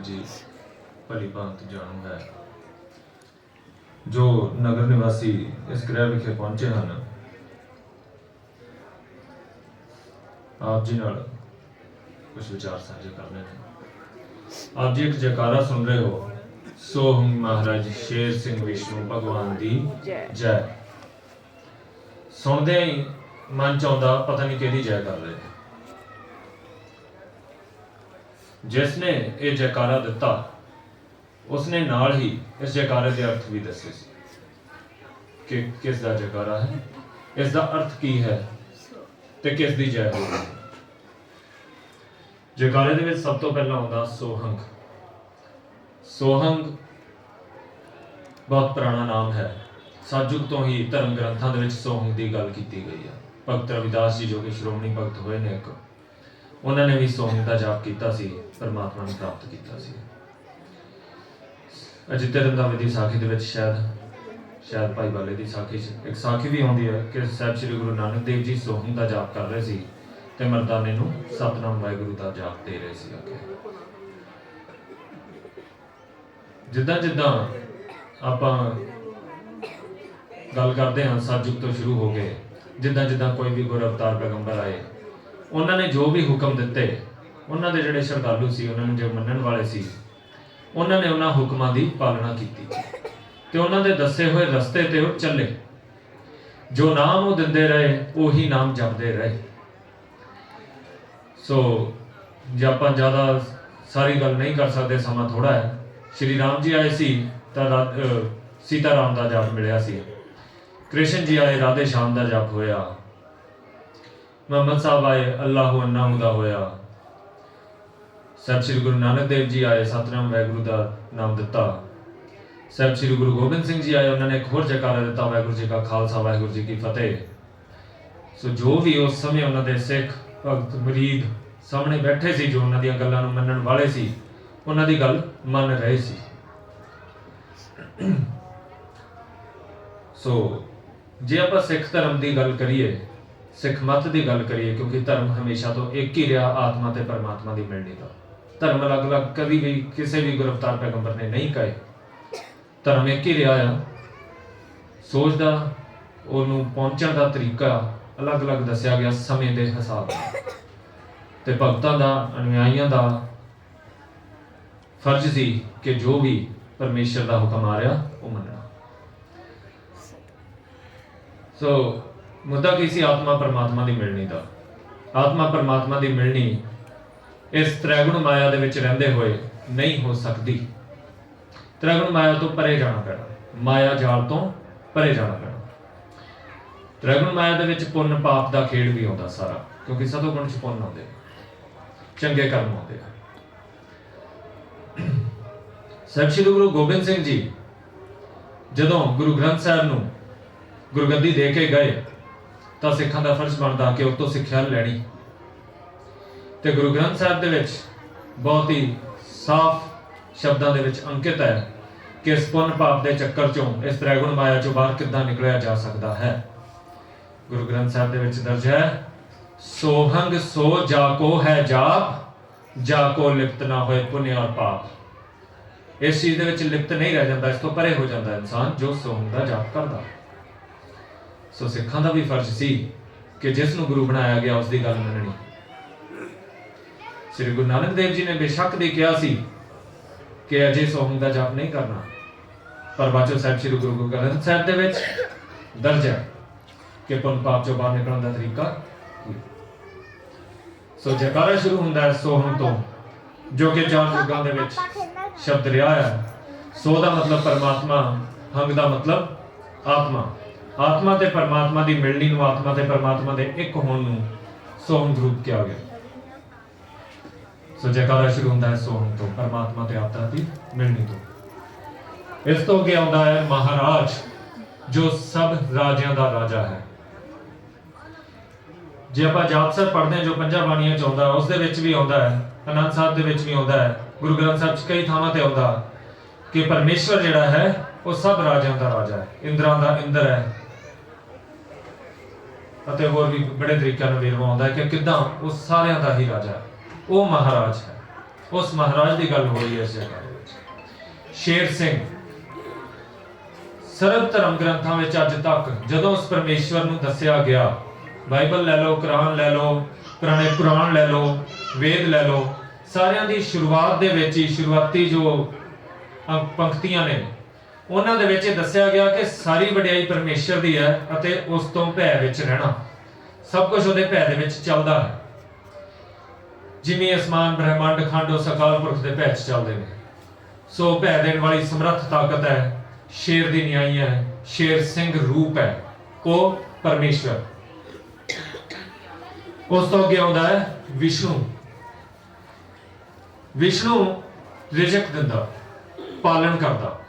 ਜੀ ਭਲੀ ਭਾਂਤ ਜਾਣੂ ਹੈ। ਜੋ ਨਗਰ ਨਿਵਾਸੀ ਇਸ ਗ੍ਰਹਿ ਵਿਖੇ ਪਹੁੰਚੇ ਹਨ ਆਪ ਜੀ ਨਾਲ ਕੁਝ ਵਿਚਾਰ ਸਾਂਝੇ ਕਰਨੇ ਨੇ। ਆਪ ਜੀ ਇੱਕ ਜੈਕਾਰਾ ਸੁਣ ਰਹੇ ਹੋ। ਸੋ ਹਮ ਮਹਾਰਾਜ ਸ਼ੇਰ ਸਿੰਘ ਵਿਸ਼ਨੂੰ ਭਗਵਾਨ ਦੀ ਜੈ। ਜੈ। ਸੁਣਦੇ ਹੀ ਮਨ ਚ ਆਉਂਦਾ ਪਤਾ ਨਹੀਂ ਕਿਹਦੀ ਜੈ ਕਰ ਰਹੇ ਨੇ ਜਿਸ ਨੇ ਇਹ ਜੈਕਾਰਾ ਦਿੱਤਾ, ਉਸਨੇ ਨਾਲ ਹੀ ਇਸ ਜੈਕਾਰੇ ਦੇ ਅਰਥ ਵੀ ਦੱਸੇ ਸੀ। ਕਿ ਕਿਸ ਦਾ ਜੈਕਾਰਾ ਹੈ? ਇਸ ਦਾ ਅਰਥ ਕੀ ਹੈ? ਤੇ ਕਿਸ ਦੀ ਜੈ ਹੋ ਜੈਕਾਰੇ ਦੇ ਵਿੱਚ ਸਭ ਤੋਂ ਪਹਿਲਾਂ ਆਉਂਦਾ ਸੋਹੰਗ। ਸੋਹੰਗ ਬਹੁਤ ਪੁਰਾਣਾ ਨਾਮ ਹੈ। ਸਤਜੁਗ ਤੋਂ ਹੀ ਧਰਮ ਗ੍ਰੰਥਾਂ ਦੇ ਵਿੱਚ ਸੋਹੰਗ ਦੀ ਗੱਲ ਕੀਤੀ ਗਈ ਹੈ ਭਗਤ ਰਵਿਦਾਸ ਜੀ ਜੋ ਕਿ ਸ਼੍ਰੋਮਣੀ ਭਗਤ ਹੋਏ ਨੇ ਇੱਕ ਉਹਨਾਂ ਨੇ ਵੀ ਸੋਹੰਗ ਦਾ ਜਾਪ ਕੀਤਾ ਸੀ, ਪਰਮਾਤਮਾ ਨੂੰ ਪ੍ਰਾਪਤ ਕੀਤਾ ਸੀ। ਅਜਿੱਤੇ ਰੰਧਾਵੇ ਦੀ ਸਾਖੀ ਦੇ ਵਿੱਚ ਸ਼ਾਇਦ ਸ਼ਾਇਦ ਭਾਈ ਬਾਲੇ ਦੀ ਸਾਖੀ 'ਚ ਇੱਕ ਸਾਖੀ ਵੀ ਆਉਂਦੀ ਹੈ ਕਿ ਸਾਹਿਬ ਸ੍ਰੀ ਗੁਰੂ ਨਾਨਕ ਦੇਵ ਜੀ ਸੋਹੰਗ ਦਾ ਜਾਪ ਕਰ ਰਹੇ ਸੀ ਤੇ ਮਰਦਾਨੇ ਨੂੰ ਸਤਨਾਮ ਵਾਹਿਗੁਰੂ ਦਾ ਜਾਪ ਦੇ ਰਹੇ ਸੀ ਅੱਗੇ ਜਿੱਦਾਂ ਜਿੱਦਾਂ ਆਪਾਂ ਗੱਲ ਕਰਦੇ ਹਾਂ ਸਤਜੁਗ ਤੋਂ ਸ਼ੁਰੂ ਹੋ ਗਏ ਜਿੱਦਾਂ ਜਿੱਦਾਂ ਕੋਈ ਵੀ ਗੁਰ ਅਵਤਾਰ ਪੈਗੰਬਰ ਆਏ ਉਹਨਾਂ ਨੇ ਜੋ ਵੀ ਹੁਕਮ ਦਿੱਤੇ, ਉਹਨਾਂ ਦੇ ਜਿਹੜੇ ਸ਼ਰਧਾਲੂ ਸੀ, ਉਹਨਾਂ ਨੂੰ ਜੋ ਮੰਨਣ ਵਾਲੇ ਸੀ, ਉਹਨਾਂ ਨੇ ਉਹਨਾਂ ਹੁਕਮਾਂ ਦੀ ਪਾਲਣਾ ਕੀਤੀ। ਤੇ ਉਹਨਾਂ ਦੇ ਦੱਸੇ ਹੋਏ ਰਸਤੇ ਤੇ ਉਹ ਚੱਲੇ। ਜੋ ਨਾਮ ਉਹ ਦਿੰਦੇ ਰਹੇ, ਉਹੀ ਨਾਮ ਜਪਦੇ ਰਹੇ। ਸੋ, ਜੇ ਆਪਾਂ ਜ਼ਿਆਦਾ ਸਾਰੀ ਗੱਲ ਨਹੀਂ ਕਰ ਸਕਦੇ, ਸਮਾਂ ਥੋੜਾ ਹੈ। ਸ਼੍ਰੀ ਰਾਮ ਜੀ ਆਏ ਸੀ, ਤਾਂ ਰਾ- ਸੀਤਾ ਰਾਮ ਦਾ ਜਾਪ ਮਿਲਿਆ ਸੀ। ਕ੍ਰਿਸ਼ਨ ਜੀ ਆਏ ਰਾਧੇ ਸ਼ਾਮ ਦਾ ਜਾਪ ਹੋਇਆ। ਮੁਹੰਮਦ ਸਾਹਿਬ ਆਏ, ਅੱਲਾਹੁ ਅੰਨਾਹੂ ਦਾ ਹੋਇਆ। ਸਤਿ ਸ੍ਰੀ ਗੁਰੂ ਨਾਨਕ ਦੇਵ ਜੀ ਆਏ, ਸਤਨਾਮ ਵਾਹਿਗੁਰੂ ਦਾ ਨਾਮ ਦਿੱਤਾ। ਸਤਿ ਸ੍ਰੀ ਗੁਰੂ ਗੋਬਿੰਦ ਸਿੰਘ ਜੀ ਆਏ, ਉਹਨਾਂ ਨੇ ਇੱਕ ਹੋਰ ਜੈਕਾਰਾ ਦਿੱਤਾ, ਵਾਹਿਗੁਰੂ ਜੀ ਕਾ ਖਾਲਸਾ, ਵਾਹਿਗੁਰੂ ਜੀ ਕੀ ਫਤਿਹ। ਸੋ ਜੋ ਵੀ ਉਸ ਸਮੇਂ ਉਹਨਾਂ ਦੇ ਸਿੱਖ ਭਗਤ ਮਰੀਦ ਸਾਹਮਣੇ ਬੈਠੇ ਸੀ, ਜੋ ਉਹਨਾਂ ਦੀਆਂ ਗੱਲਾਂ ਨੂੰ ਮੰਨਣ ਵਾਲੇ ਸੀ, ਉਹਨਾਂ ਦੀ ਗੱਲ ਮੰਨ ਰਹੇ ਸੀ। ਸੋ ਜੇ ਆਪਾਂ ਸਿੱਖ ਧਰਮ ਦੀ ਗੱਲ ਕਰੀਏ ਸਿੱਖ ਮਤ ਦੀ ਗੱਲ ਕਰੀਏ, ਕਿਉਂਕਿ ਧਰਮ ਹਮੇਸ਼ਾ ਤੋਂ ਇੱਕ ਹੀ ਰਿਹਾ, ਆਤਮਾ ਤੇ ਪਰਮਾਤਮਾ ਦੀ ਮਿਲਣੀ ਦਾ। ਧਰਮ ਅਲੱਗ-ਅਲੱਗ ਕਦੀ ਵੀ ਕਿਸੇ ਵੀ ਗੁਰਵਤਾਰ ਪੈਗੰਬਰ ਨੇ ਨਹੀਂ ਕਹੇ। ਧਰਮ ਇੱਕ ਹੀ ਰਿਹਾ ਆ। ਸੋਚ ਦਾ ਉਹਨੂੰ ਪਹੁੰਚਣ ਦਾ ਤਰੀਕਾ ਅਲੱਗ-ਅਲੱਗ ਦੱਸਿਆ ਗਿਆ ਸਮੇਂ ਦੇ ਹਿਸਾਬ ਨਾਲ। ਤੇ ਭਗਤਾਂ ਦਾ ਅਨੁਯਾਈਆਂ ਦਾ ਫਰਜ਼ ਸੀ ਕਿ ਜੋ ਵੀ ਪਰਮੇਸ਼ਰ ਦਾ ਹੁਕਮ ਆ ਰਿਹਾ, ਉਹ ਮੰਨਣਾ। ਸੋ ਮੁੱਦਾ ਕੀ ਸੀ? ਆਤਮਾ ਪਰਮਾਤਮਾ ਦੀ ਮਿਲਣੀ ਦਾ। ਆਤਮਾ ਪਰਮਾਤਮਾ ਦੀ ਮਿਲਣੀ ਇਸ ਤ੍ਰੈਗੁਣ ਮਾਇਆ ਦੇ ਵਿੱਚ ਰਹਿੰਦੇ ਹੋਏ ਨਹੀਂ ਹੋ ਸਕਦੀ। ਤ੍ਰੈਗੁਣ ਮਾਇਆ ਤੋਂ ਪਰੇ ਜਾਣਾ ਪੈਣਾ। ਮਾਇਆ ਜਾਲ ਤੋਂ ਪਰੇ ਜਾਣਾ ਪੈਣਾ। ਤ੍ਰੈਗੁਣ ਮਾਇਆ ਦੇ ਵਿੱਚ ਪੁੰਨ ਪਾਪ ਦਾ ਖੇਡ ਵੀ ਆਉਂਦਾ ਸਾਰਾ, ਕਿਉਂਕਿ ਸਤੋ ਗੁਣ ਚ ਪੁੰਨ ਆਉਂਦੇ ਚੰਗੇ ਕਰਮ ਆਉਂਦੇ ਸਭ ਸ੍ਰੀ ਗੁਰੂ ਗੋਬਿੰਦ ਸਿੰਘ ਜੀ, ਜਦੋਂ ਗੁਰੂ ਗ੍ਰੰਥ ਸਾਹਿਬ ਨੂੰ ਗੁਰਗੱਦੀ ਦੇ ਕੇ ਗਏ ਤਾਂ ਸਿੱਖਾਂ ਦਾ ਫਰਜ਼ ਬਣਦਾ ਕਿ ਉਹ ਤੋਂ ਸਿੱਖਿਆ ਲੈਣੀ। ਤੇ ਗੁਰੂ ਗ੍ਰੰਥ ਸਾਹਿਬ ਦੇ ਵਿੱਚ ਬਹੁਤ ਹੀ ਸਾਫ਼ ਸ਼ਬਦਾਂ ਦੇ ਵਿੱਚ ਅੰਕਿਤ ਹੈ ਕਿ ਇਸ ਪੁੰਨ ਪਾਪ ਦੇ ਚੱਕਰ ਚੋਂ, ਇਸ ਤ੍ਰੈਗੁਣ ਮਾਇਆ ਚੋਂ ਬਾਹਰ ਕਿੱਦਾਂ ਨਿਕਲਿਆ ਜਾ ਸਕਦਾ ਹੈ। ਗੁਰੂ ਗ੍ਰੰਥ ਸਾਹਿਬ ਦੇ ਵਿੱਚ ਦਰਜ ਹੈ, ਸੋਹੰਗ ਸੋ ਜਾ ਕੋ ਹੈ ਜਾਪ, ਜਾ ਕੋ ਲਿਪਤ ਨਾ ਹੋਏ ਪੁੰਨ ਔਰ ਪਾਪ। ਇਸ ਚੀਜ਼ ਦੇ ਵਿੱਚ ਲਿਪਤ ਨਹੀਂ ਰਹਿ ਜਾਂਦਾ, ਇਸ ਤੋਂ ਪਰੇ ਹੋ ਜਾਂਦਾ ਇਨਸਾਨ ਜੋ ਸੋਹੰਗ ਦਾ ਜਾਪ ਕਰਦਾ। ਸੋ ਸਿੱਖਾਂ ਦਾ ਵੀ ਫਰਜ਼ ਸੀ ਕਿ ਜਿਸ ਨੂੰ ਗੁਰੂ ਬਣਾਇਆ ਗਿਆ, ਉਸ ਦੀ ਗੱਲ ਮੰਨਣੀ। ਸ੍ਰੀ ਗੁਰੂ ਨਾਨਕ ਦੇਵ ਜੀ ਨੇ ਬੇਸ਼ੱਕ ਦੇ ਕਿਹਾ ਸੀ ਕਿ ਅਜੇ ਸੋਹਮ ਦਾ ਜਾਪ ਨਹੀਂ ਕਰਨਾ। ਪਰ ਬਾਚੋ ਸਾਹਿਬ, ਸ੍ਰੀ ਗੁਰੂ ਗ੍ਰੰਥ ਸਾਹਿਬ ਦੇ ਵਿੱਚ ਦਰਜ ਹੈ ਕਿ ਪੁੰਨ ਪਾਪ ਚੋਂ ਬਾਹਰ ਨਿਕਲਣ ਦਾ ਤਰੀਕਾ ਸੋ ਜੈਕਾਰਾ ਸ਼ੁਰੂ ਹੁੰਦਾ ਹੈ ਸੋਹਮ ਤੋਂ, ਜੋ ਕਿ ਚਾਰ ਯੁੱਗਾਂ ਦੇ ਵਿੱਚ ਸ਼ਬਦ ਰਿਹਾ ਹੈ। ਸੋ ਦਾ ਮਤਲਬ ਪਰਮਾਤਮਾ, ਹੰਗ ਦਾ ਮਤਲਬ ਆਤਮਾ। ਆਤਮਾ ਤੇ ਪਰਮਾਤਮਾ ਦੀ ਮਿਲਣੀ ਨੂੰ ਆਤਮਾ ਤੇ ਪਰਮਾਤਮਾ ਦੇ ਇੱਕ ਹੋਣ ਨੂੰ ਸੋਹਮ ਰੂਪ ਕਿਹਾ ਗਿਆ। ਸੋ ਜੈਕਾਰਾ ਸ਼ੁਰੂ ਹੁੰਦਾ ਹੈ ਸੋਹਮ ਤੋਂ, ਪਰਮਾਤਮਾ ਤੇ ਆਤਮਾ ਦੀ ਮਿਲਣੀ ਤੋਂ। ਇਸ ਤੋਂ ਅੱਗੇ ਆਉਂਦਾ ਹੈ ਮਹਾਰਾਜ, ਜੋ ਸਭ ਰਾਜਿਆਂ ਦਾ ਰਾਜਾ ਹੈ। ਜੇ ਆਪਾਂ ਜਾਪਸਰ ਪੜ੍ਹਦੇ ਹਾਂ, ਜੋ ਪੰਜਾਂ ਬਾਣੀਆਂ ਚ ਆਉਂਦਾ, ਉਸ ਦੇ ਵਿੱਚ ਵੀ ਆਉਂਦਾ ਹੈ ਅਨੰਦ ਸਾਹਿਬ ਦੇ ਵਿੱਚ ਵੀ ਆਉਂਦਾ ਹੈ, ਗੁਰੂ ਗ੍ਰੰਥ ਸਾਹਿਬ ਚ ਕਈ ਥਾਵਾਂ ਤੇ ਆਉਂਦਾ ਕਿ ਪਰਮੇਸ਼ਵਰ ਜਿਹੜਾ ਹੈ, ਉਹ ਸਭ ਰਾਜਿਆਂ ਦਾ ਰਾਜਾ ਹੈ। ਇੰਦਰਾਂ ਦਾ ਇੰਦਰ ਹੈ ਅਤੇ ਹੋਰ ਵੀ ਬੜੇ ਤਰੀਕਿਆਂ ਨਾਲ ਵੇਰਵਾ ਆਉਂਦਾ ਹੈ ਕਿ ਕਿਦਾਂ ਉਹ ਸਾਰਿਆਂ ਦਾ ਹੀ ਰਾਜਾ ਹੈ। ਉਹ ਮਹਾਰਾਜ ਹੈ। ਉਸ ਮਹਾਰਾਜ ਦੀ ਗੱਲ ਹੋ ਰਹੀ ਹੈ ਇਸ ਜਗ੍ਹਾ ਦੇ ਵਿੱਚ। ਸ਼ੇਰ ਸਿੰਘ। ਸਰਬ ਧਰਮ ਗ੍ਰੰਥਾਂ ਵਿੱਚ ਅੱਜ ਤੱਕ ਜਦੋਂ ਉਸ ਪਰਮੇਸ਼ਵਰ ਨੂੰ ਦੱਸਿਆ ਗਿਆ, ਬਾਈਬਲ ਲੈ ਲਓ, ਕੁਰਾਨ ਲੈ ਲਓ, ਪੁਰਾਣੇ ਕੁਰਾਨ ਲੈ ਲਓ, ਵੇਦ ਲੈ ਲਓ, ਸਾਰਿਆਂ ਦੀ ਸ਼ੁਰੂਆਤ ਦੇ ਵਿੱਚ ਹੀ ਸ਼ੁਰੂਆਤੀ ਜੋ ਪੰਕਤੀਆਂ ਨੇ ਉਹਨਾਂ ਦੇ ਵਿੱਚ ਇਹ ਦੱਸਿਆ ਗਿਆ ਕਿ ਸਾਰੀ ਵਡਿਆਈ ਪਰਮੇਸ਼ਰ ਦੀ ਹੈ ਅਤੇ ਉਸ ਤੋਂ ਭੈ ਵਿੱਚ ਰਹਿਣਾ। ਸਭ ਕੁਝ ਉਹਦੇ ਭੈ ਦੇ ਵਿੱਚ ਚੱਲਦਾ ਹੈ। ਜਿਵੇਂ ਅਸਮਾਨ, ਬ੍ਰਹਿਮੰਡ, ਖੰਡ ਉਸ ਅਕਾਲ ਪੁਰਖ ਦੇ ਭੈ 'ਚ ਚੱਲਦੇ ਨੇ। ਸੋ ਭੈ ਦੇਣ ਵਾਲੀ ਸਮਰੱਥ ਤਾਕਤ ਹੈ, ਸ਼ੇਰ ਦੀ ਨਿਆਈ ਹੈ, ਸ਼ੇਰ ਸਿੰਘ ਰੂਪ ਹੈ ਉਹ ਪਰਮੇਸ਼ਵਰ ਉਸ ਤੋਂ ਅੱਗੇ ਆਉਂਦਾ ਹੈ ਵਿਸ਼ਨੂੰ। ਵਿਸ਼ਨੂੰ ਰਿਜਕ ਦਿੰਦਾ, ਪਾਲਣ ਕਰਦਾ।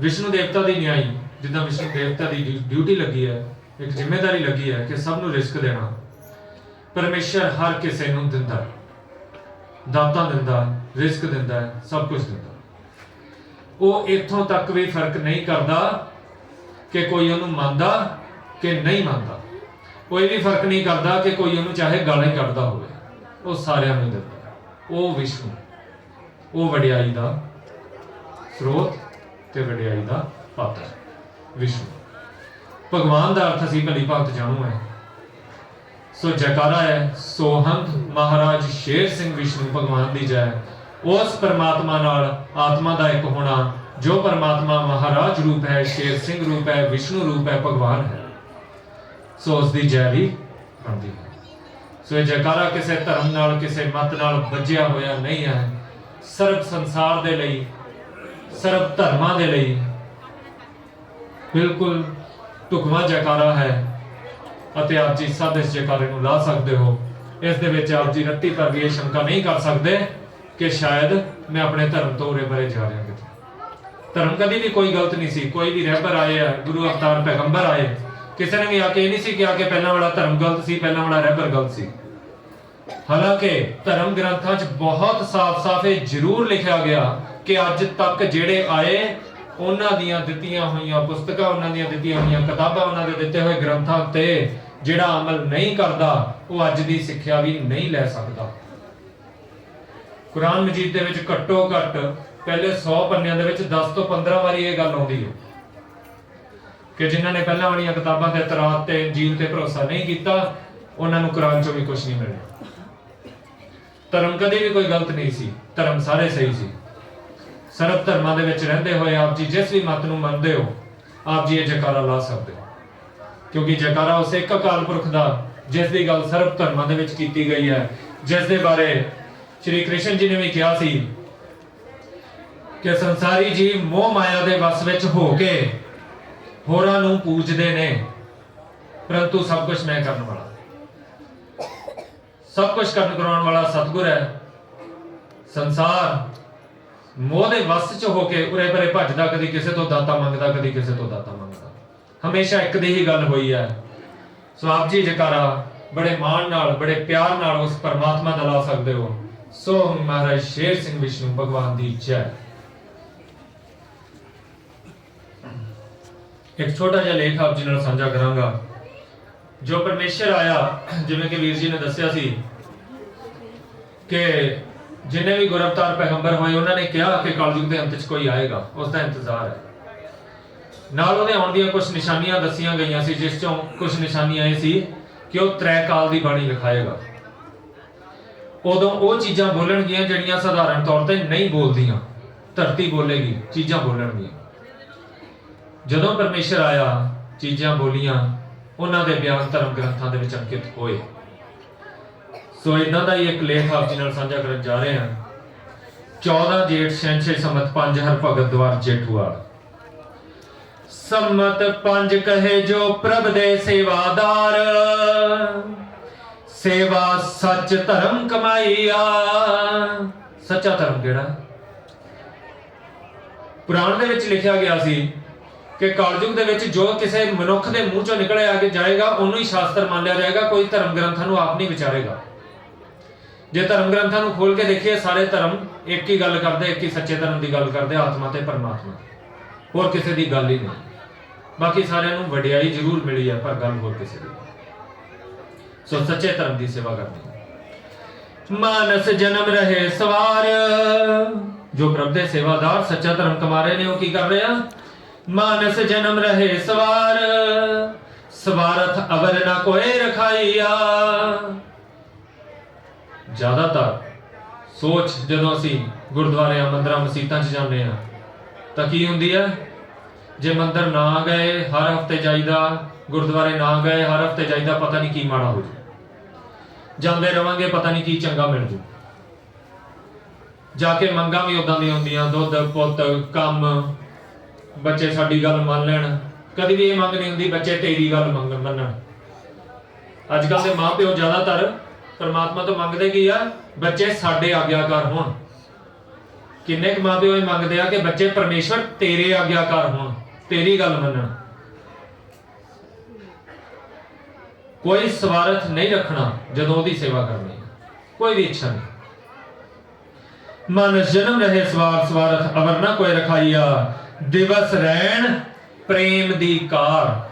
ਵਿਸ਼ਨੂੰ ਦੇਵਤਾ ਦੀ ਨਿਆਈ ਜਿੱਦਾਂ ਵਿਸ਼ਨੂੰ ਦੇਵਤਾ ਦੀ ਡਿਊਟੀ ਲੱਗੀ ਹੈ, ਇੱਕ ਜ਼ਿੰਮੇਵਾਰੀ ਲੱਗੀ ਹੈ ਕਿ ਸਭ ਨੂੰ ਰਿਸਕ ਦੇਣਾ। ਪਰਮੇਸ਼ਰ ਹਰ ਕਿਸੇ ਨੂੰ ਦਿੰਦਾ ਹੈ। ਦਿੰਦਾ ਰਿਸਕ ਦਿੰਦਾ ਸਭ ਕੁਝ ਦਿੰਦਾ ਉਹ ਇੱਥੋਂ ਤੱਕ ਵੀ ਫ਼ਰਕ ਨਹੀਂ ਕਰਦਾ ਕਿ ਕੋਈ ਉਹਨੂੰ ਮੰਨਦਾ ਕਿ ਨਹੀਂ ਮੰਨਦਾ। ਕੋਈ ਵੀ ਫ਼ਰਕ ਨਹੀਂ ਕਰਦਾ ਕਿ ਕੋਈ ਉਹਨੂੰ ਚਾਹੇ ਗਾਲਾਂ ਹੀ ਕੱਢਦਾ ਹੋਵੇ। ਉਹ ਸਾਰਿਆਂ ਨੂੰ ਦਿੰਦਾ ਉਹ ਵਿਸ਼ਨੂੰ, ਉਹ ਵਡਿਆਈ ਦਾ ਸਰੋਤ ਤੇ ਵਡਿਆਈ ਦਾ ਪਾਤਰ, ਵਿਸ਼ਨੂੰ। ਭਗਵਾਨ ਦਾ ਅਰਥ ਅਸੀਂ ਭਲੀ ਭਗਤ ਜਾਣੂ ਹੈ। ਸੋ ਜੈਕਾਰਾ ਹੈ ਸੋਹੰਤ ਮਹਾਰਾਜ ਸ਼ੇਰ ਸਿੰਘ ਵਿਸ਼ਨੂੰ ਭਗਵਾਨ ਦੀ ਜੈ। ਉਸ ਪਰਮਾਤਮਾ ਨਾਲ ਆਤਮਾ ਦਾ ਇੱਕ ਹੋਣਾ, ਜੋ ਪਰਮਾਤਮਾ ਮਹਾਰਾਜ ਰੂਪ ਹੈ, ਸ਼ੇਰ ਸਿੰਘ ਰੂਪ ਹੈ, ਵਿਸ਼ਨੂੰ ਰੂਪ ਹੈ, ਭਗਵਾਨ ਹੈ। ਸੋ ਉਸ ਦੀ ਜੈ ਵੀ ਬਣਦੀ ਹੈ। ਸੋ ਇਹ ਜੈਕਾਰਾ ਕਿਸੇ ਧਰਮ ਨਾਲ, ਕਿਸੇ ਮਤ ਨਾਲ ਵੱਜਿਆ ਹੋਇਆ ਨਹੀਂ ਹੈ। ਸਰਬ ਸੰਸਾਰ ਦੇ ਲਈ ਸਰਬ ਧਰਮਾਂ ਦੇ ਲਈ ਬਿਲਕੁਲ ਢੁਕਵਾਂ ਜੈਕਾਰਾ ਹੈ ਅਤੇ ਆਪ ਜੀ ਸਭ ਇਸ ਜੈਕਾਰੇ ਨੂੰ ਲਾ ਸਕਦੇ ਹੋ। ਇਸ ਦੇ ਵਿੱਚ ਆਪ ਜੀ ਰੱਤੀ ਪਰ ਵੀ ਇਹ ਸ਼ੰਕਾ ਨਹੀਂ ਕਰ ਸਕਦੇ ਕਿ ਸ਼ਾਇਦ ਮੈਂ ਆਪਣੇ ਧਰਮ ਤੋਂ ਉਰੇ ਪਰੇ ਜਾ ਰਿਹਾ ਕਿਤੇ। ਧਰਮ ਕਦੀ ਵੀ ਕੋਈ ਗਲਤ ਨਹੀਂ ਸੀ। ਕੋਈ ਵੀ ਰਹਿਬਰ ਆਏ ਆ, ਗੁਰੂ ਅਵਤਾਰ ਪੈਗੰਬਰ ਆਏ, ਕਿਸੇ ਨੇ ਵੀ ਆ ਕੇ ਇਹ ਨਹੀਂ ਸੀ ਕਿ ਆ ਕੇ ਪਹਿਲਾਂ ਵਾਲਾ ਧਰਮ ਗਲਤ ਸੀ, ਪਹਿਲਾਂ ਵਾਲਾ ਰਹਿਬਰ ਗਲਤ ਸੀ। ਹਾਲਾਂਕਿ ਧਰਮ ਗ੍ਰੰਥਾਂ 'ਚ ਬਹੁਤ ਸਾਫ਼-ਸਾਫ਼ ਇਹ ਜ਼ਰੂਰ ਲਿਖਿਆ ਗਿਆ ਕਿ ਅੱਜ ਤੱਕ ਜਿਹੜੇ ਆਏ, ਉਹਨਾਂ ਦੀਆਂ ਦਿੱਤੀਆਂ ਹੋਈਆਂ ਪੁਸਤਕਾਂ, ਉਹਨਾਂ ਦੀਆਂ ਦਿੱਤੀਆਂ ਹੋਈਆਂ ਕਿਤਾਬਾਂ, ਉਹਨਾਂ ਦੇ ਦਿੱਤੇ ਹੋਏ ਗ੍ਰੰਥਾਂ ਤੇ ਜਿਹੜਾ ਅਮਲ ਨਹੀਂ ਕਰਦਾ, ਉਹ ਅੱਜ ਦੀ ਸਿੱਖਿਆ ਵੀ ਨਹੀਂ ਲੈ ਸਕਦਾ। ਕੁਰਾਨ ਮਜੀਦ ਦੇ ਵਿੱਚ ਘੱਟੋ ਘੱਟ ਪਹਿਲੇ 100 ਪੰਨਿਆਂ ਦੇ ਵਿੱਚ 10 ਤੋਂ 15 ਵਾਰੀ ਇਹ ਗੱਲ ਆਉਂਦੀ ਹੈ ਕਿ ਜਿਨ੍ਹਾਂ ਨੇ ਪਹਿਲਾਂ ਵਾਲੀਆਂ ਕਿਤਾਬਾਂ ਤੇ ਤਰਾਤ ਤੇ ਇੰਜੀਲ ਤੇ ਭਰੋਸਾ ਨਹੀਂ ਕੀਤਾ, ਉਹਨਾਂ ਨੂੰ ਕੁਰਾਨ ਚੋਂ ਵੀ ਕੁਝ ਨਹੀਂ ਮਿਲਿਆ। ਧਰਮ ਕਦੇ ਵੀ ਕੋਈ ਗਲਤ ਨਹੀਂ ਸੀ। ਧਰਮ ਸਾਰੇ ਸਹੀ ਸੀ। ਸਰਬ ਧਰਮਾਂ ਦੇ ਵਿੱਚ ਰਹਿੰਦੇ ਹੋਏ ਆਪ ਜੀ ਜਿਸ ਵੀ ਮਤ ਨੂੰ ਮੰਨਦੇ ਹੋ, ਆਪ ਜੀ ਇਹ ਜਕਾਰਾ ਲਾ ਸਕਦੇ ਹੋ। ਕਿਉਂਕਿ ਜਕਾਰਾ ਉਸ ਇੱਕ ਅਕਾਲ ਪੁਰਖ ਦਾ, ਜਿਸ ਦੀ ਗੱਲ ਸਰਬ ਧਰਮਾਂ ਦੇ ਵਿੱਚ ਕੀਤੀ ਗਈ ਹੈ। ਜਿਸ ਦੇ ਬਾਰੇ ਸ਼੍ਰੀ ਕ੍ਰਿਸ਼ਨ ਜੀ ਨੇ ਵੀ ਕਿਹਾ ਸੀ ਕਿ ਸੰਸਾਰੀ ਜੀ ਮੋਹ ਮਾਇਆ ਦੇ ਵਸ ਵਿੱਚ ਹੋ ਕੇ ਹੋਰਾਂ ਨੂੰ ਪੂਜਦੇ ਨੇ, ਪਰੰਤੂ ਸਭ ਕੁਝ ਮੈਂ ਕਰਨ ਵਾਲਾ। ਸਭ ਕੁਝ ਕਰਨ ਕਰਾਉਣ ਵਾਲਾ ਸਤਿਗੁਰ ਹੈ। ਸੰਸਾਰ ਮੋਹ ਦੇ ਵਸ ਚ ਹੋ ਕੇ ਉਰੇ ਪਰੇ ਭੱਜਦਾ, ਕਦੀ ਕਿਸੇ ਤੋਂ ਦਾਤਾ ਮੰਗਦਾ, ਕਦੀ ਕਿਸੇ ਤੋਂ ਦਾਤਾ ਮੰਗਦਾ। ਹਮੇਸ਼ਾ ਇੱਕ ਦੀ ਹੀ ਗੱਲ ਹੋਈ ਹੈ। ਸੋ ਆਪ ਜੀ ਜਕਾਰਾ, ਬੜੇ ਮਾਣ ਨਾਲ, ਬੜੇ ਪਿਆਰ ਨਾਲ ਉਸ ਪਰਮਾਤਮਾ ਦਾ ਲਾ ਸਕਦੇ ਹੋ। ਸੋ ਮਹਾਰਾਜ ਸ਼ੇਰ ਸਿੰਘ ਵਿਸ਼ਨੂੰ, ਭਗਵਾਨ ਦੀ ਜੈ। ਇੱਕ ਛੋਟਾ ਜਿਹਾ ਲੇਖ ਆਪ ਜੀ ਨਾਲ ਸਾਂਝਾ ਕਰਾਂਗਾ। ਜੋ ਪਰਮੇਸ਼ਰ ਆਇਆ, ਜਿਵੇਂ ਕਿ ਵੀਰ ਜੀ ਨੇ ਦੱਸਿਆ ਸੀ, ਕਿ ਜਿਨੇ ਵੀ ਗੁਰਵਤਾਰ ਪੈਗੰਬਰ ਹੋਏ, ਉਹਨਾਂ ਨੇ ਕਿਹਾ ਕਿ ਕਲਯੁਗ ਦੇ ਅੰਤ 'ਚ ਕੋਈ ਆਏਗਾ, ਉਸ ਦਾ ਇੰਤਜ਼ਾਰ ਹੈ। ਨਾਲ ਉਹਦੇ ਆਉਣ ਦੀਆਂ ਕੁਝ ਨਿਸ਼ਾਨੀਆਂ ਦੱਸੀਆਂ ਗਈਆਂ ਸੀ, ਜਿਸ ਚੋਂ ਕੁਝ ਨਿਸ਼ਾਨੀਆਂ ਇਹ ਸੀ ਕਿ ਉਹ ਤ੍ਰੈ ਕਾਲ ਦੀ ਬਾਣੀ ਲਿਖਾਏਗਾ। ਉਦੋਂ ਉਹ ਚੀਜ਼ਾਂ ਬੋਲਣਗੀਆਂ ਜਿਹੜੀਆਂ ਸਧਾਰਨ ਤੌਰ ਤੇ ਨਹੀਂ ਬੋਲਦੀਆਂ, ਧਰਤੀ ਬੋਲੇਗੀ, ਚੀਜ਼ਾਂ ਬੋਲਣਗੀਆਂ। ਜਦੋਂ ਪਰਮੇਸ਼ਰ ਆਇਆ, ਚੀਜ਼ਾਂ ਬੋਲੀਆਂ ਉਹਨਾਂ ਦੇ ਬਿਆਨ ਧਰਮ ਗ੍ਰੰਥਾਂ ਦੇ ਵਿੱਚ ਅੰਕਿਤ ਹੋਏ। ਸੋ ਇਹਨਾਂ ਦਾ ਹੀ ਇੱਕ ਲੇਖ ਆਪ ਜੀ ਨਾਲ ਸਾਂਝਾ ਕਰਨ ਜਾ ਰਹੇ ਹਾਂ। 14 ਜੇਠ ਸੈਂਛੇ ਸਮਤ 5 ਹਰ ਭਗਤ ਦਵਾਰ ਜੇਠੂਆਲ। ਸਮਤ 5 ਕਹੇ ਜੋ ਪ੍ਰਭ ਦੇ ਸੇਵਾਦਾਰ, ਸੇਵਾ ਸੱਚ ਧਰਮ ਕਮਾਈਆ। ਸੱਚਾ ਧਰਮ ਕਿਹੜਾ? ਪੁਰਾਣ ਦੇ ਵਿੱਚ ਲਿਖਿਆ ਗਿਆ ਸੀ ਕਿ ਕਲਯੁਗ ਦੇ ਵਿੱਚ ਜੋ ਕਿਸੇ ਮਨੁੱਖ ਦੇ ਮੂੰਹ ਚੋਂ ਨਿਕਲਿਆ ਕੇ ਜਾਏਗਾ, ਉਹਨੂੰ ਹੀ ਸ਼ਾਸਤਰ ਮੰਨ ਲਿਆ ਜਾਏਗਾ, ਕੋਈ ਧਰਮ ਗ੍ਰੰਥਾਂ ਨੂੰ ਆਪ ਨਹੀਂ ਵਿਚਾਰੇਗਾ। ਜੇ ਧਰਮ ਗ੍ਰੰਥਾਂ ਨੂੰ ਖੋਲ ਕੇ ਦੇਖੀਏ, ਸਾਰੇ ਧਰਮ ਇੱਕ ਹੀ ਗੱਲ ਕਰਦੇ, ਇੱਕ ਹੀ ਸੱਚੇ ਧਰਮ ਦੀ ਗੱਲ ਕਰਦੇ, ਆਤਮਾ ਤੇ ਪਰਮਾਤਮਾ। ਹੋਰ ਕਿਸੇ ਦੀ ਗੱਲ ਹੀ ਨਹੀਂ। ਬਾਕੀ ਸਾਰਿਆਂ ਨੂੰ ਵਡਿਆਈ ਜ਼ਰੂਰ ਮਿਲੀ ਹੈ, ਪਰ ਗੱਲ ਹੋਰ ਕਿਸੇ ਦੀ ਸੋ ਸੱਚੇ ਧਰਮ ਦੀ ਸੇਵਾ ਕਰਨੀ ਮਾਨਸ ਜਨਮ ਰਹੇ ਸਵਾਰ। ਜੋ ਪ੍ਰਭ ਦੇ ਸੇਵਾਦਾਰ ਸੱਚਾ ਧਰਮ ਕਮਾ ਰਹੇ ਨੇ, ਉਹ ਕੀ ਕਰ ਰਹੇ ਆ? ਮਾਨਸ ਜਨਮ ਰਹੇ ਸਵਾਰ। ਸਵਾਰਥ ਅਵਰ ਨਾ ਕੋਏ ਰਖਾਈਆ। ਜ਼ਿਆਦਾਤਰ ਸੋਚ ਜਦੋਂ ਅਸੀਂ ਗੁਰਦੁਆਰਿਆਂ, ਮੰਦਰਾਂ, ਮਸਜਿਦਾਂ 'ਚ ਜਾਂਦੇ ਆ ਤਾਂ ਕੀ ਹੁੰਦੀ ਹੈ? ਜੇ ਮੰਦਰ ਨਾ ਗਏ, ਹਰ ਹਫ਼ਤੇ ਜਾਈਦਾ, ਗੁਰਦੁਆਰੇ ਨਾ ਗਏ, ਹਰ ਹਫ਼ਤੇ ਜਾਈਦਾ, ਪਤਾ ਨਹੀਂ ਕੀ ਮਾੜਾ ਹੋ ਜੂ ਜਾਂਦੇ ਰਵਾਂਗੇ, ਪਤਾ ਨਹੀਂ ਕੀ ਚੰਗਾ ਮਿਲ ਜੂ। ਜਾ ਕੇ ਮੰਗਾਂ ਵੀ ਉਦਾਂ ਦੀਆਂ ਹੁੰਦੀਆਂ, ਦੁੱਧ, ਪੁੱਤ, ਕੰਮ ਬੱਚੇ ਸਾਡੀ ਗੱਲ ਮੰਨ ਲੈਣ। ਕਦੀ ਵੀ ਇਹ ਮੰਗ ਨਹੀਂ ਹੁੰਦੀ ਬੱਚੇ ਤੇਰੀ ਗੱਲ ਮੰਗਣ ਮੰਨਣ। ਅੱਜ ਕੱਲ੍ਹ ਦੇ ਮਾਪਿਓ ਜ਼ਿਆਦਾਤਰ ਪਰਮਾਤਮਾ ਤੋਂ ਮੰਗਦੇ ਕੀ ਆ? ਬੱਚੇ ਸਾਡੇ ਆਗਿਆਕਾਰ ਹੋਣ। ਕਿੰਨੇ ਕੁ ਮਾਪਿਓ ਇਹ ਮੰਗਦੇ ਆ ਕਿ ਬੱਚੇ ਪਰਮੇਸ਼ਵਰ ਤੇਰੇ ਆਗਿਆਕਾਰ ਹੋਣ, ਤੇਰੀ ਗੱਲ ਮੰਨਣ। ਕੋਈ ਸਵਾਰਥ ਨਹੀਂ ਰੱਖਣਾ ਜਦੋਂ ਉਹਦੀ ਸੇਵਾ ਕਰਨੀ ਕੋਈ ਵੀ ਇੱਛਾ ਨਹੀਂ। ਮਨ ਜਨਮ ਰਹੇ ਸਵਾਰ ਸਵਾਰਥ, ਅਵਰ ਨਾ ਕੋਈ ਰਖਾਈਆ। ਦਿਵਸ ਰਹਿਣ, ਪ੍ਰੇਮ ਦੀ ਕਾਰ।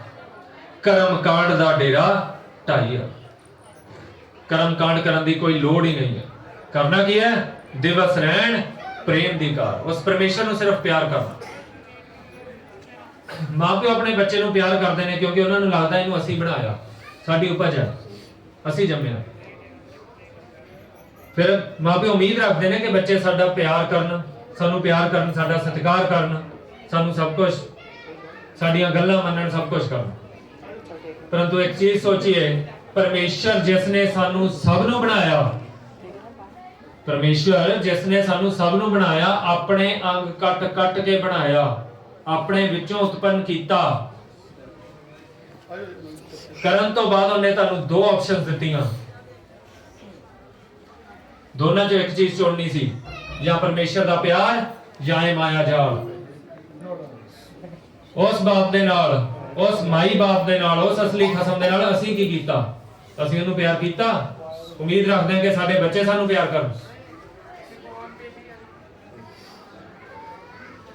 ਕਰਮ ਕਾਂਡ ਦਾ ਡੇਰਾ ਢਾਈਆ ਕਰਮ ਕਾਂਡ ਕਰਨ ਦੀ ਕੋਈ ਲੋੜ ਹੀ ਨਹੀਂ ਹੈ ਕਰਨਾ ਕੀ ਹੈ? ਦਿਵਸ ਰਹਿਣ, ਪ੍ਰੇਮ ਦੀ ਕਾਰ। ਉਸ ਪਰਮੇਸ਼ਰ ਨੂੰ ਸਿਰਫ ਪਿਆਰ ਕਰਨਾ। ਮਾਪਿਓ ਆਪਣੇ ਬੱਚੇ ਨੂੰ ਪਿਆਰ ਕਰਦੇ ਨੇ ਕਿਉਂਕਿ ਉਹਨਾਂ ਨੂੰ ਲੱਗਦਾ ਇਹਨੂੰ ਅਸੀਂ ਬਣਾਇਆ। ਸਾਡੀ ਉਪਜ ਹੈ। ਅਸੀਂ ਜੰਮਿਆ। ਫਿਰ ਮਾਪਿਓ ਉਮੀਦ ਰੱਖਦੇ ਨੇ ਕਿ ਬੱਚੇ ਸਾਡਾ ਪਿਆਰ ਕਰਨ, ਸਾਨੂੰ ਪਿਆਰ ਕਰਨ, ਸਾਡਾ ਸਤਿਕਾਰ ਕਰਨ। ਸਾਨੂੰ ਸਭ ਕੁਝ ਸਾਡੀਆਂ ਗੱਲਾਂ ਮੰਨਣ ਸਭ ਕੁਝ ਕਰਨ। ਪਰੰਤੂ ਇੱਕ ਚੀਜ਼ ਸੋਚੀਏ, ਪਰਮੇਸ਼ਰ ਜਿਸ ਨੇ ਸਾਨੂੰ ਸਭ ਨੂੰ ਬਣਾਇਆ, ਪਰਮੇਸ਼ਰ ਜਿਸ ਨੇ ਸਾਨੂੰ ਸਭ ਨੂੰ ਬਣਾਇਆ, ਆਪਣੇ ਅੰਗ ਕੱਟ ਕੱਟ ਕੇ ਬਣਾਇਆ, ਆਪਣੇ ਵਿੱਚੋਂ ਉਤਪੰਨ ਕੀਤਾ। ਕਰਨ ਤੋਂ ਬਾਅਦ ਉਹਨੇ ਤੁਹਾਨੂੰ ਦੋ ਆਪਸ਼ਨਸ ਦਿੱਤੀਆਂ। ਦੋਨਾਂ ਚੋਂ ਇੱਕ ਚੀਜ਼ ਚੁਣਨੀ ਸੀ, ਜਾਂ ਪਰਮੇਸ਼ਰ ਦਾ ਪਿਆਰ, ਜਾਂ ਇਹ ਮਾਇਆ ਜਾਲ। ਉਸ ਬਾਪ ਦੇ ਨਾਲ, ਉਸ ਮਾਈ ਬਾਪ ਦੇ ਨਾਲ, ਉਸ ਅਸਲੀ ਖਸਮ ਦੇ ਨਾਲ ਅਸੀਂ ਕੀ ਕੀਤਾ? ਅਸੀਂ ਉਹਨੂੰ ਪਿਆਰ ਕੀਤਾ। ਉਮੀਦ ਰੱਖਦੇ ਹਾਂ ਕਿ ਸਾਡੇ ਬੱਚੇ ਸਾਨੂੰ ਪਿਆਰ ਕਰਨ।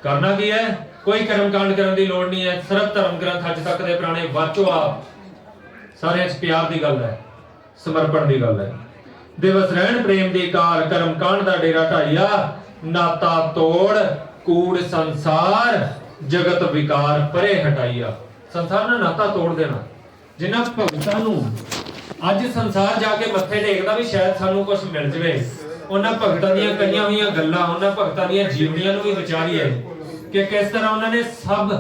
ਕਰਨਾ ਕੀ ਹੈ? ਕੋਈ ਕਰਮ ਕਰਨ ਦੀ ਲੋੜ ਨਹੀਂ ਹੈ। ਸਿਰਫ ਧਰਮ ਗ੍ਰੰਥ ਅੱਜ ਤੱਕ ਦੇ ਪੁਰਾਣੇ ਵਾਚੋ ਆਪ ਸਾਰਿਆਂ 'ਚ ਪਿਆਰ ਦੀ ਗੱਲ ਹੈ, ਸਮਰਪਣ ਦੀ ਗੱਲ ਹੈ। ਦਿਵਸ ਰਹਿਣ ਪ੍ਰੇਮ ਦੀ ਕਾਰ, ਕਰਮ ਕਾਂਡ ਦਾ ਡੇਰਾ ਢਾਈਆ, ਨਾਤਾ ਤੋੜ, ਕੂੜ ਸੰਸਾਰ। ਜਗਤ ਵਿਕਾਰ ਪਰੇ ਹਟਾਈਆ। ਸੰਸਾਰ ਨਾਲ ਨਾਤਾ ਤੋੜ ਦੇਣਾ। ਜਿਨ੍ਹਾਂ ਭਗਤਾਂ ਨੂੰ ਅੱਜ ਸੰਸਾਰ ਜਾ ਕੇ ਮੱਥੇ ਟੇਕਦਾ ਵੀ ਸ਼ਾਇਦ ਸਾਨੂੰ ਕੁਝ ਮਿਲ ਜਵੇ। ਉਹਨਾਂ ਭਗਤਾਂ ਦੀਆਂ ਕਈਆਂ ਹੋਈਆਂ ਗੱਲਾਂ, ਉਹਨਾਂ ਭਗਤਾਂ ਦੀਆਂ ਜੀਵਨੀਆਂ ਨੂੰ ਵੀ ਵਿਚਾਰੀਏ ਕਿ ਕਿਸ ਤਰ੍ਹਾਂ ਉਹਨਾਂ ਨੇ ਸਭ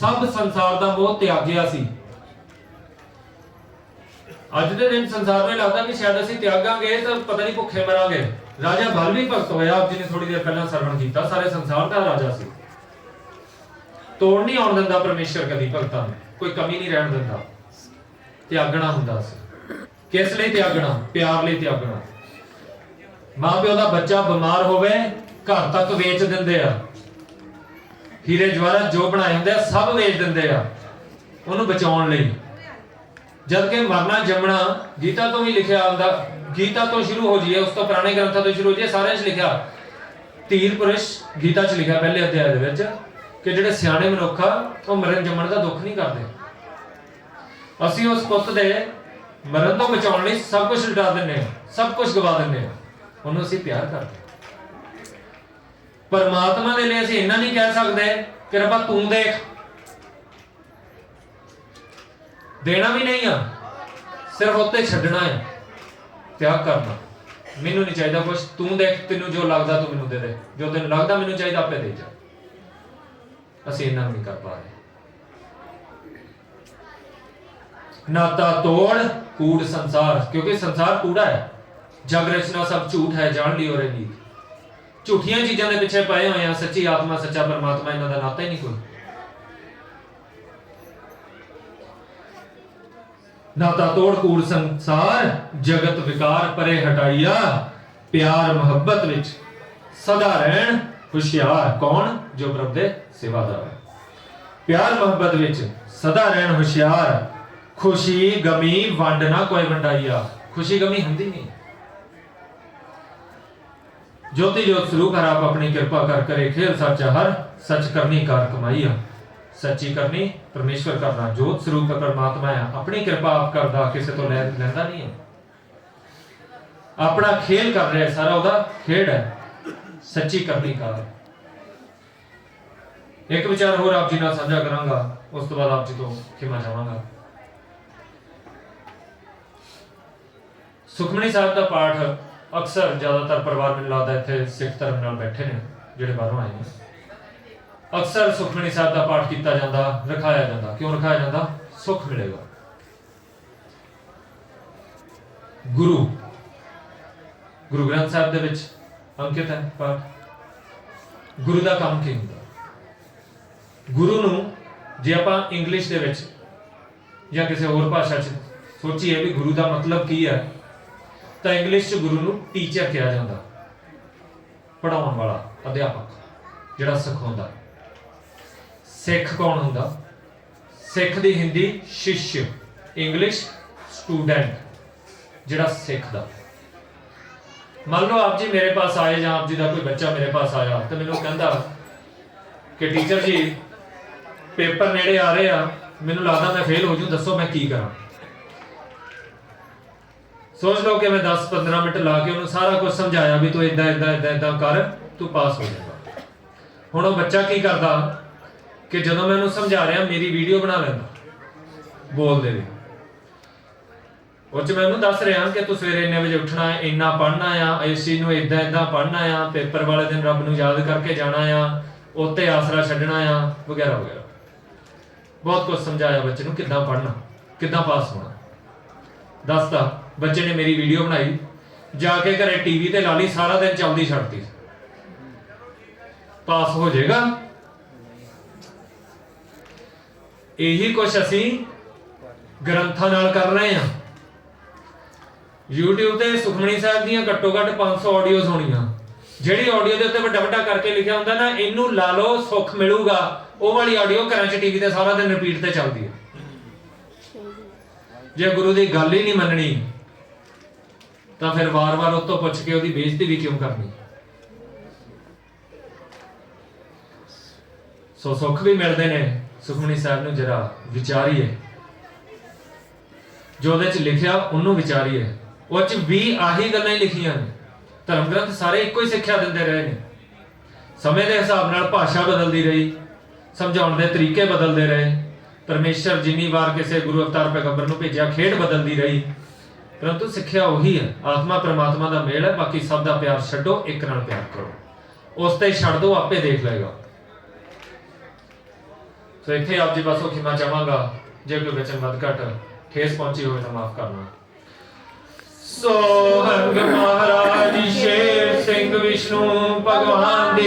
ਸਭ ਸੰਸਾਰ ਦਾ ਮੋਹ ਤਿਆਗਿਆ ਸੀ। ਅੱਜ ਦੇ ਦਿਨ ਸੰਸਾਰ ਨੂੰ ਲੱਗਦਾ ਕਿ ਸ਼ਾਇਦ ਅਸੀਂ ਤਿਆਗਾਂਗੇ ਤਾਂ ਪਤਾ ਨਹੀਂ ਭੁੱਖੇ ਮਰਾਂਗੇ। ਰਾਜਾ ਬਲ ਵੀ ਭਗਤ ਹੋਇਆ, ਆਪ ਜੀ ਨੇ ਥੋੜੀ ਦੇਰ ਪਹਿਲਾਂ ਸਰਵਣ ਕੀਤਾ। ਸਾਰੇ ਸੰਸਾਰ ਦਾ ਰਾਜਾ ਸੀ। ਤੋੜ ਨਹੀਂ ਆਉਣ ਦਿੰਦਾ ਪਰਮੇਸ਼ਰ ਕਦੀ ਭਗਤਾਂ ਨੂੰ। ਕੋਈ ਕਮੀ ਨਹੀਂ ਰਹਿਣ ਦਿੰਦਾ। ਤਿਆਗਣਾ ਹੁੰਦਾ ਸੀ। ਕਿਸ ਲਈ ਤਿਆਗਣਾ? ਪਿਆਰ ਲਈ ਤਿਆਗਣਾ। ਮਾਂ ਪਿਓ ਦਾ ਬੱਚਾ ਬਿਮਾਰ ਹੋਵੇ, ਘਰ ਤੱਕ ਵੇਚ ਦਿੰਦੇ ਆ। ਹੀਰੇ ਜਵਾਹਰਾਤ ਜੋ ਬਣਾਏ ਹੁੰਦੇ ਆ, ਸਭ ਵੇਚ ਦਿੰਦੇ ਆ। ਉਹਨੂੰ ਬਚਾਉਣ ਲਈ। ਜਦ ਕਿ ਮਰਨਾ ਜੰਮਣਾ, ਗੀਤਾ ਤੋਂ ਵੀ ਲਿਖਿਆ ਹੁੰਦਾ, ਗੀਤਾ ਤੋਂ ਸ਼ੁਰੂ ਹੋ ਜੀਏ ਉਸ ਤੋਂ ਪੁਰਾਣੇ ਗ੍ਰੰਥਾਂ ਤੋਂ ਸ਼ੁਰੂ ਹੋ ਜੀਏ ਸਾਰਿਆਂ 'ਚ ਲਿਖਿਆ। ਤੀਰ ਪੁਰਸ਼ ਗੀਤਾ 'ਚ ਲਿਖਿਆ ਪਹਿਲੇ ਅਧਿਆਇ ਦੇ ਵਿੱਚ। ਕਿ ਜਿਹੜੇ ਸਿਆਣੇ ਮਨੁੱਖ ਆ, ਉਹ ਮਰਨ ਜੰਮਣ ਦਾ ਦੁੱਖ ਨਹੀਂ ਕਰਦੇ। ਅਸੀਂ ਉਸ ਪੁੱਤ ਦੇ ਮਰਨ ਤੋਂ ਬਚਾਉਣ ਲਈ ਸਭ ਕੁਝ ਲੁਟਾ ਦਿੰਨੇ ਆ ਸਭ ਕੁਝ ਗਵਾ ਦਿੰਨੇ ਆ ਉਹਨੂੰ ਅਸੀਂ ਪਿਆਰ ਕਰਦੇ ਪਰਮਾਤਮਾ ਦੇ ਲਈ ਅਸੀਂ ਇੰਨਾ ਨਹੀਂ ਕਹਿ ਸਕਦੇ ਕਿ ਰੱਬਾ ਤੂੰ ਦੇਖ। ਦੇਣਾ ਵੀ ਨਹੀਂ ਆ, ਸਿਰਫ ਉੱਤੇ ਛੱਡਣਾ ਹੈ ਤਿਆਗ ਕਰਨਾ। ਮੈਨੂੰ ਨਹੀਂ ਚਾਹੀਦਾ ਕੁਝ ਤੂੰ ਦੇਖ, ਤੈਨੂੰ ਜੋ ਲੱਗਦਾ ਤੂੰ ਮੈਨੂੰ ਦੇ ਦੇ। ਜੋ ਤੈਨੂੰ ਲੱਗਦਾ ਮੈਨੂੰ ਚਾਹੀਦਾ, ਆਪੇ ਦੇ ਜਾ। ਅਸੀਂ ਇਹਨਾਂ ਨੂੰ ਨਹੀਂ ਕਰ ਪਾ ਰਹੇ ਨਾਤਾ ਤੋੜ, ਕੂੜ, ਸੰਸਾਰ, ਕਿਉਂਕਿ ਸੰਸਾਰ ਕੂੜਾ ਹੈ। ਜਗ ਰਚਨਾ ਸਭ ਝੂਠ ਹੈ, ਜਾਣ ਲਈ ਰੇ ਨੀਤ। ਝੂਠੀਆਂ ਚੀਜ਼ਾਂ ਦੇ ਪਿੱਛੇ ਪਏ ਹੋਏ ਆ ਸੱਚੀ ਆਤਮਾ, ਸੱਚਾ ਪਰਮਾਤਮਾ, ਇਹਨਾਂ ਦਾ ਨਾਤਾ ਹੀ ਨਹੀਂ ਕੋਈ। ਨਾਤਾ ਤੋੜ, ਕੂੜ, ਸੰਸਾਰ, ਜਗਤ ਵਿਕਾਰ ਪਰੇ ਹਟਾਈਆ, ਪਿਆਰ ਮੁਹੱਬਤ ਵਿੱਚ। ਸਦਾ ਰਹਿਣ, ਹੁਸ਼ਿਆਰ ਕੌਣ? ਜੋ ਪ੍ਰਭ ਦੇ ਸੇਵਾਦਾਰ ਹੈ ਪਿਆਰ ਮੁਹੱਬਤ ਵਿੱਚ ਸਦਾ ਰਹਿਣ ਹੁਸ਼ਿਆਰ, ਖੁਸ਼ੀ, ਗਮੀ, ਵੰਡ ਨਾ ਕੋਈ ਵੰਡਾਈਆ। ਖੁਸ਼ੀ, ਗਮੀ ਹੁੰਦੀ ਨਹੀਂ। ਜੋਤੀ ਜੋਤ ਸਰੂਪ ਹਰ ਆਪ ਆਪਣੀ ਕਿਰਪਾ ਕਰ ਕਰੇ, ਖੇਲ ਸੱਚ ਹਰ ਸੱਚ ਕਰਨੀ ਕਾਰ ਕਮਾਈਆ। ਸੱਚੀ ਕਰਨੀ, ਪਰਮੇਸ਼ਵਰ ਕਰਨਾ। ਜੋਤ ਸਰੂਪ ਪਰਮਾਤਮਾ ਹੈ ਆਪਣੀ ਕਿਰਪਾ ਆਪ ਕਰਦਾ, ਕਿਸੇ ਤੋਂ ਲੈ ਲੈਂਦਾ ਨਹੀਂ ਹੈ ਆਪਣਾ ਖੇਲ ਕਰ ਰਿਹਾ ਸਾਰਾ ਉਹਦਾ ਖੇਡ ਹੈ। ਸੱਚੀ ਕਰਨੀ ਕਾਰ। ਇੱਕ ਵਿਚਾਰ ਹੋਰ ਆਪ ਜੀ ਨਾਲ ਸਾਂਝਾ ਕਰਾਂਗਾ, ਉਸ ਤੋਂ ਬਾਅਦ ਆਪ ਜੀ ਤੋਂ ਖਿਮਾ ਚਾਹਾਂਗਾ ਸੁਖਮਨੀ ਸਾਹਿਬ ਦਾ ਪਾਠ ਅਕਸਰ ਜ਼ਿਆਦਾਤਰ ਪਰਿਵਾਰ ਮੈਨੂੰ ਲੱਗਦਾ ਇੱਥੇ ਸਿੱਖ ਧਰਮ ਨਾਲ ਬੈਠੇ ਨੇ, ਜਿਹੜੇ ਬਾਹਰੋਂ ਆਏ ਨੇ। ਅਕਸਰ ਸੁਖਮਨੀ ਸਾਹਿਬ ਦਾ ਪਾਠ ਕੀਤਾ ਜਾਂਦਾ, ਰਖਾਇਆ ਜਾਂਦਾ। ਕਿਉਂ ਰਖਾਇਆ ਜਾਂਦਾ? ਸੁਖ ਮਿਲੇਗਾ। ਗੁਰੂ। ਗੁਰੂ ਗ੍ਰੰਥ ਸਾਹਿਬ ਦੇ ਵਿੱਚ ਅੰਕਿਤ ਹੈ ਪਾਠ। ਗੁਰੂ ਦਾ ਕੰਮ ਕੀ ਹੁੰਦਾ? ਗੁਰੂ ਨੂੰ ਜੇ ਆਪਾਂ ਇੰਗਲਿਸ਼ ਦੇ ਵਿੱਚ ਜਾਂ ਕਿਸੇ ਹੋਰ ਭਾਸ਼ਾ 'ਚ ਸੋਚੀਏ ਵੀ ਗੁਰੂ ਦਾ ਮਤਲਬ ਕੀ ਹੈ, ਤਾਂ ਇੰਗਲਿਸ਼ 'ਚ ਗੁਰੂ ਨੂੰ ਟੀਚਰ ਕਿਹਾ ਜਾਂਦਾ ਪੜਾਉਣ ਵਾਲਾ ਅਧਿਆਪਕ, ਜਿਹੜਾ ਸਿਖਾਉਂਦਾ ਸਿੱਖ ਕੌਣ ਹੁੰਦਾ? ਸਿੱਖ ਦੀ ਹਿੰਦੀ ਸ਼ਿਸ਼ ਇੰਗਲਿਸ਼ ਸਟੂਡੈਂਟ ਜਿਹੜਾ ਸਿੱਖ ਦਾ। ਮੰਨ ਲਓ ਆਪ ਜੀ ਮੇਰੇ ਪਾਸ ਆਏ ਜਾਂ ਆਪ ਜੀ ਦਾ ਕੋਈ ਬੱਚਾ ਮੇਰੇ ਪਾਸ ਆਇਆ, ਤਾਂ ਮੈਨੂੰ ਕਹਿੰਦਾ ਕਿ ਟੀਚਰ ਜੀ ਪੇਪਰ ਨੇੜੇ ਆ ਰਹੇ ਆ, ਮੈਨੂੰ ਲੱਗਦਾ ਮੈਂ ਫੇਲ ਹੋ ਜੂ, ਦੱਸੋ ਮੈਂ ਕੀ ਕਰਾਂ। ਸੋਚ ਲਓ ਕਿ ਮੈਂ 10-15 ਮਿੰਟ ਲਾ ਕੇ ਉਹਨੂੰ ਸਾਰਾ ਕੁਝ ਸਮਝਾਇਆ ਵੀ ਤੂੰ ਇਦਾਂ ਇਦਾਂ ਇਦਾਂ ਇਦਾਂ ਕਰ, ਤੂੰ ਪਾਸ ਹੋ ਜਾਏਗਾ। ਹੁਣ ਉਹ ਬੱਚਾ ਕੀ ਕਰਦਾ ਕਿ ਜਦੋਂ ਮੈਂ ਉਹਨੂੰ ਸਮਝਾ ਰਿਹਾ, ਮੇਰੀ ਵੀਡੀਓ ਬਣਾ ਲੈਂਦਾ, ਬੋਲਦੇ ਵੀ ਉਹ ਚ ਮੈਂ ਉਹਨੂੰ ਦੱਸ ਰਿਹਾ ਕਿ ਤੂੰ ਸਵੇਰੇ ਇੰਨੇ ਵਜੇ ਉੱਠਣਾ ਹੈ, ਇੰਨਾ ਪੜ੍ਹਨਾ ਆ, ਇਸ ਚੀਜ਼ ਨੂੰ ਇਦਾਂ ਇਦਾਂ ਪੜ੍ਹਨਾ ਆ, ਪੇਪਰ ਵਾਲੇ ਦਿਨ ਰੱਬ ਨੂੰ ਯਾਦ ਕਰਕੇ ਜਾਣਾ ਆ, ਉੱਤੇ ਆਸਰਾ ਛੱਡਣਾ ਆ, ਵਗੈਰਾ ਵਗੈਰਾ। ਬਹੁਤ ਕੁਝ ਸਮਝਾਇਆ ਬੱਚੇ ਨੂੰ ਕਿੱਦਾਂ ਪੜ੍ਹਨਾ, ਕਿੱਦਾਂ ਪਾਸ ਹੋਣਾ। ਦੱਸਦਾ ਬੱਚੇ ਨੇ ਮੇਰੀ ਵੀਡੀਓ ਬਣਾਈ, ਜਾ ਕੇ ਘਰੇ ਟੀਵੀ ਤੇ ਲਾ ਲਈ, ਸਾਰਾ ਦਿਨ ਚੱਲਦੀ ਛੱਡਤੀ ਪਾਸ ਹੋ ਜਾਏਗਾ। ਇਹੀ ਕੁਝ ਅਸੀਂ ਗ੍ਰੰਥਾਂ ਨਾਲ ਕਰ ਰਹੇ ਹਾਂ। YouTube ਤੇ ਸੁਖਮਣੀ ਸਾਹਿਬ ਦੀਆਂ ਘੱਟੋ ਘੱਟ 500 ਆਡੀਓਜ਼ ਹੋਣੀਆਂ। ਜਿਹੜੀ ਆਡੀਓ ਦੇ ਉੱਤੇ ਵੱਡਾ ਵੱਡਾ ਕਰਕੇ ਲਿਖਿਆ ਹੁੰਦਾ ਨਾ, ਇਹਨੂੰ ਲਾ ਲਓ, ਸੁੱਖ ਮਿਲੂਗਾ। ਉਹ ਵਾਲੀ ਆਡੀਓ ਘਰਾਂ 'ਚ ਟੀਵੀ ਤੇ ਸਾਰਾ ਦਿਨ ਰਿਪੀਟ ਤੇ ਚੱਲਦੀ ਹੈ ਜੇ ਗੁਰੂ ਦੀ ਗੱਲ ਹੀ ਨਹੀਂ ਮੰਨਣੀ, ਤਾਂ ਫਿਰ ਵਾਰ-ਵਾਰ ਉਹ ਤੋਂ ਪੁੱਛ ਕੇ ਉਹਦੀ ਬੇਇੱਜ਼ਤੀ ਵੀ ਕਿਉਂ ਕਰਨੀ? ਸੋ ਸੁੱਖ ਵੀ ਮਿਲਦੇ ਨੇ, ਸੁਖਮਨੀ ਸਾਹਿਬ ਨੂੰ ਜਰਾ ਵਿਚਾਰੀਏ। ਜੋ ਉਹਦੇ ਚ ਲਿਖਿਆ, ਉਹਨੂੰ ਵਿਚਾਰੀਏ। ਉਹ ਚ ਵੀ ਆਹੀ ਗੱਲਾਂ ਹੀ ਲਿਖੀਆਂ ਨੇ। ਧਰਮ ਗ੍ਰੰਥ ਸਾਰੇ ਇੱਕੋ ਹੀ ਸਿੱਖਿਆ ਦਿੰਦੇ ਰਹੇ ਨੇ। ਸਮੇਂ ਦੇ ਹਿਸਾਬ ਨਾਲ ਭਾਸ਼ਾ ਬਦਲਦੀ ਰਹੀ, ਸਮਝਾਉਣ ਦੇ ਤਰੀਕੇ ਬਦਲਦੇ ਰਹੇ। ਪਰਮੇਸ਼ਰ ਜਿੰਨੀ ਵਾਰ ਕਿਸੇ ਗੁਰੂ ਅਵਤਾਰ ਪੈਗੰਬਰ ਨੂੰ ਭੇਜਿਆ, ਖੇਡ ਬਦਲਦੀ ਰਹੀ। ਪਰੰਤੂ ਸਿੱਖਿਆ ਉਹੀ ਹੈ, ਆਤਮਾ ਪ੍ਰਮਾਤਮਾ ਦਾ ਮੇਲ ਹੈ, ਬਾਕੀ ਸਭ ਦਾ ਪਿਆਰ ਛੱਡੋ, ਇੱਕ ਨਾਲ ਪਿਆਰ ਕਰੋ। ਉਸ ਤੇ ਛੱਡ ਦੋ, ਆਪੇ ਦੇਖ ਲਏਗਾ। ਸੋ ਇੱਥੇ ਆਪ ਜੀ ਬਸੋ ਖਿਮਾ ਚਾਹਾਂਗਾ, ਜੇ ਕੋਈ ਵਚਨ ਵੱਧ ਘਟ, ਠੇਸ ਪਹੁੰਚੀ ਹੋਵੇ ਤਾਂ ਮਾਫ ਕਰਨਾ। ਸੋ ਹੰਗ ਮਹਾਰਾਜ ਸ਼ੇਰ ਸਿੰਘ ਵਿਸ਼ਨੂੰ ਭਗਵਾਨ